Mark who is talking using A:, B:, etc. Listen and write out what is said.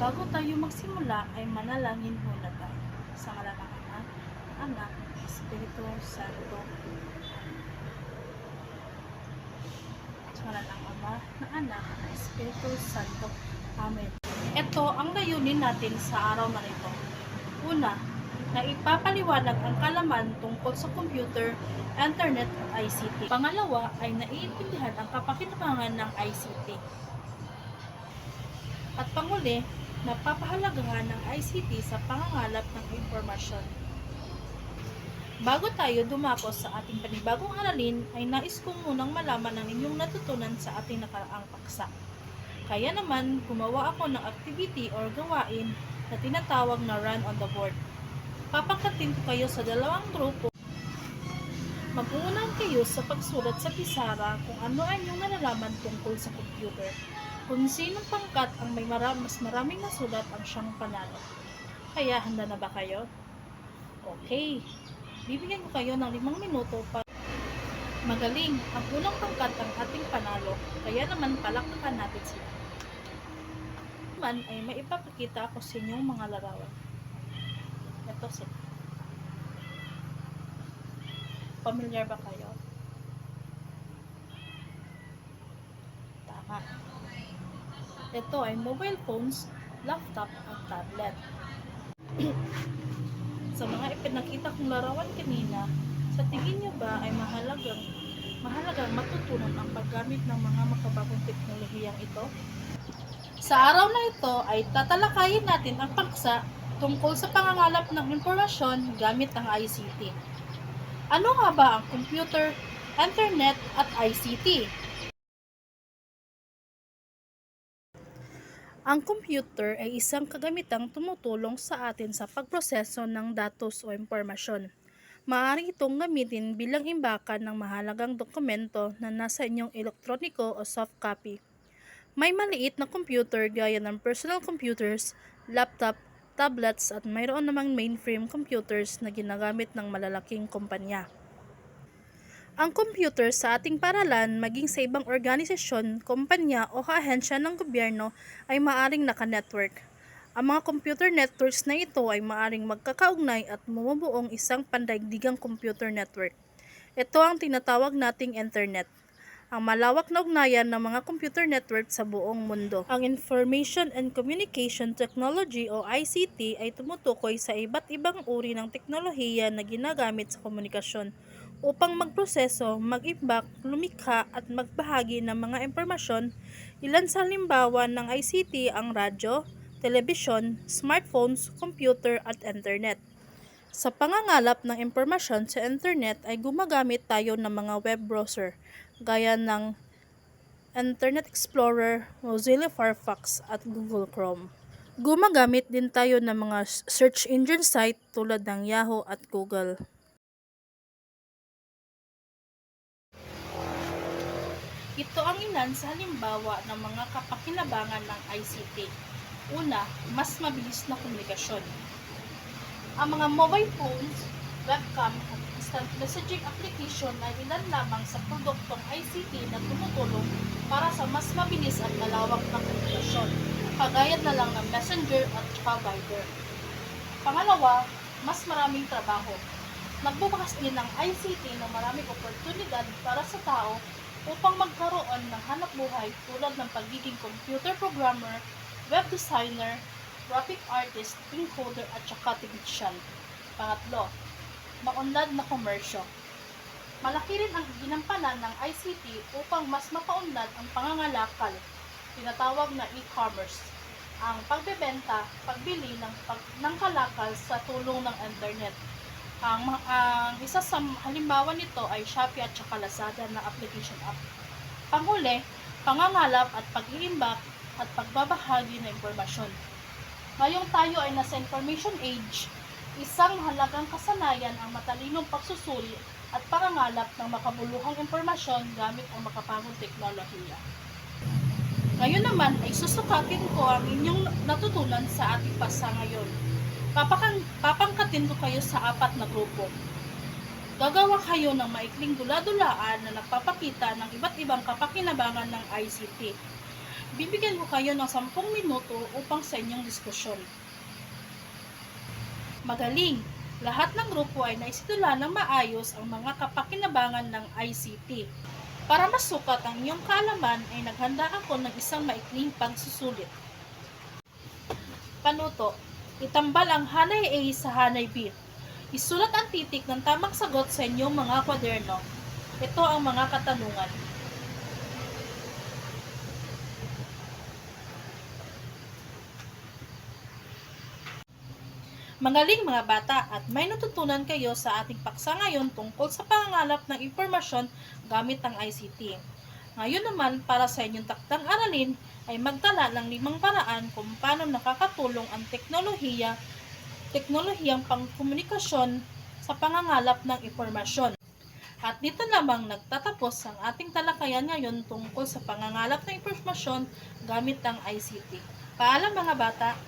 A: Bago tayo magsimula ay manalangin muna tayo. Sa ngalan ng Ama, Anak, Espiritu Santo. Sa ngalan ng Ama, ng Anak, ng Espiritu Santo. Amen. Ito ang layunin natin sa araw na ito. Una, na ipapaliwanag ang kalaman tungkol sa computer, internet at ICT. Pangalawa ay naiintindihan ang kapakinabangan ng ICT. At panguli, napapahalagahan ng ICT sa pangangalap ng impormasyon. Bago tayo dumako sa ating panibagong aralin, ay nais kong munang malaman ang inyong natutunan sa ating nakaraang paksa. Kaya naman, gumawa ako ng activity or gawain na tinatawag na run on the board. Papangkatin ko kayo sa dalawang grupo. Mag-uunahan kayo sa pagsulat sa pisara kung ano ang inyong nalalaman tungkol sa computer. Kung sinong pangkat ang may mara- mas maraming nasulat ang siyang panalo. Kaya handa na ba kayo? Okay. Bibigyan ko kayo ng limang minuto para magaling. Ang unang pangkat ang ating panalo. Kaya naman palakpakan natin sila. Man ay may ipapakita ako sa inyong mga larawan. Ito sila. Familiar ba kayo? Tama. Ito ay mobile phones, laptop, at tablet. sa mga ipinakita kong larawan kanina, sa tingin niyo ba ay mahalagang mahalagang matutunan ang paggamit ng mga makabagong teknolohiyang ito? Sa araw na ito ay tatalakayin natin ang paksa tungkol sa pangangalap ng impormasyon gamit ang ICT. Ano nga ba ang computer, internet at ICT? Ang computer ay isang kagamitang tumutulong sa atin sa pagproseso ng datos o impormasyon. Maaari itong gamitin bilang imbakan ng mahalagang dokumento na nasa inyong elektroniko o soft copy. May maliit na computer gaya ng personal computers, laptop, tablets at mayroon namang mainframe computers na ginagamit ng malalaking kumpanya. Ang computer sa ating paralan, maging sa ibang organisasyon, kumpanya o ahensya ng gobyerno ay maaring naka-network. Ang mga computer networks na ito ay maaring magkakaugnay at bumubuong isang pandaigdigang computer network. Ito ang tinatawag nating internet ang malawak na ugnayan ng mga computer network sa buong mundo. Ang Information and Communication Technology o ICT ay tumutukoy sa iba't ibang uri ng teknolohiya na ginagamit sa komunikasyon upang magproseso, mag-imbak, lumikha at magbahagi ng mga impormasyon. Ilan sa halimbawa ng ICT ang radyo, telebisyon, smartphones, computer at internet. Sa pangangalap ng impormasyon sa internet ay gumagamit tayo ng mga web browser gaya ng Internet Explorer, Mozilla Firefox at Google Chrome. Gumagamit din tayo ng mga search engine site tulad ng Yahoo at Google. Ito ang ilan sa halimbawa ng mga kapakinabangan ng ICT. Una, mas mabilis na komunikasyon. Ang mga mobile phones, webcam at instant messaging application ay ilan lamang sa produktong ICT na tumutulong para sa mas mabilis at malawak na komunikasyon, kagaya na lang ng Messenger at Viber. Pangalawa, mas maraming trabaho. Nagbubukas din ng ICT ng maraming oportunidad para sa tao upang magkaroon ng hanap buhay tulad ng pagiging computer programmer, web designer, graphic artist, encoder at saka technician. Pangatlo, maunlad na komersyo. Malaki rin ang ginampanan ng ICT upang mas mapaunlad ang pangangalakal, tinatawag na e-commerce, ang pagbebenta, pagbili ng, pag, ng kalakal sa tulong ng internet. Ang, ang isa sa halimbawa nito ay Shopee at saka Lazada na application app. Panghuli, pangangalap at pag-iimbak at pagbabahagi ng impormasyon. Ngayong tayo ay nasa information age, isang mahalagang kasanayan ang matalinong pagsusuri at pangangalap ng makabuluhang impormasyon gamit ang makapagong teknolohiya. Ngayon naman ay susukatin ko ang inyong natutunan sa ating pasa ngayon. Papakan, papangkatin ko kayo sa apat na grupo. Gagawa kayo ng maikling dula-dulaan na nagpapakita ng iba't ibang kapakinabangan ng ICT. bibigyan ko kayo ng 10 minuto upang sa inyong diskusyon. Magaling! Lahat ng grupo ay naisidula ng maayos ang mga kapakinabangan ng ICT. Para masukat ang iyong kaalaman ay naghanda ako ng isang maikling pagsusulit. Panuto, itambal ang hanay A sa hanay B. Isulat ang titik ng tamang sagot sa inyong mga kwaderno. Ito ang mga katanungan. Magaling mga bata at may natutunan kayo sa ating paksa ngayon tungkol sa pangangalap ng impormasyon gamit ang ICT. Ngayon naman para sa inyong taktang aralin ay magtala ng limang paraan kung paano nakakatulong ang teknolohiya, teknolohiyang pangkomunikasyon sa pangangalap ng impormasyon. At dito lamang nagtatapos ang ating talakayan ngayon tungkol sa pangangalap ng impormasyon gamit ang ICT. Paalam mga bata!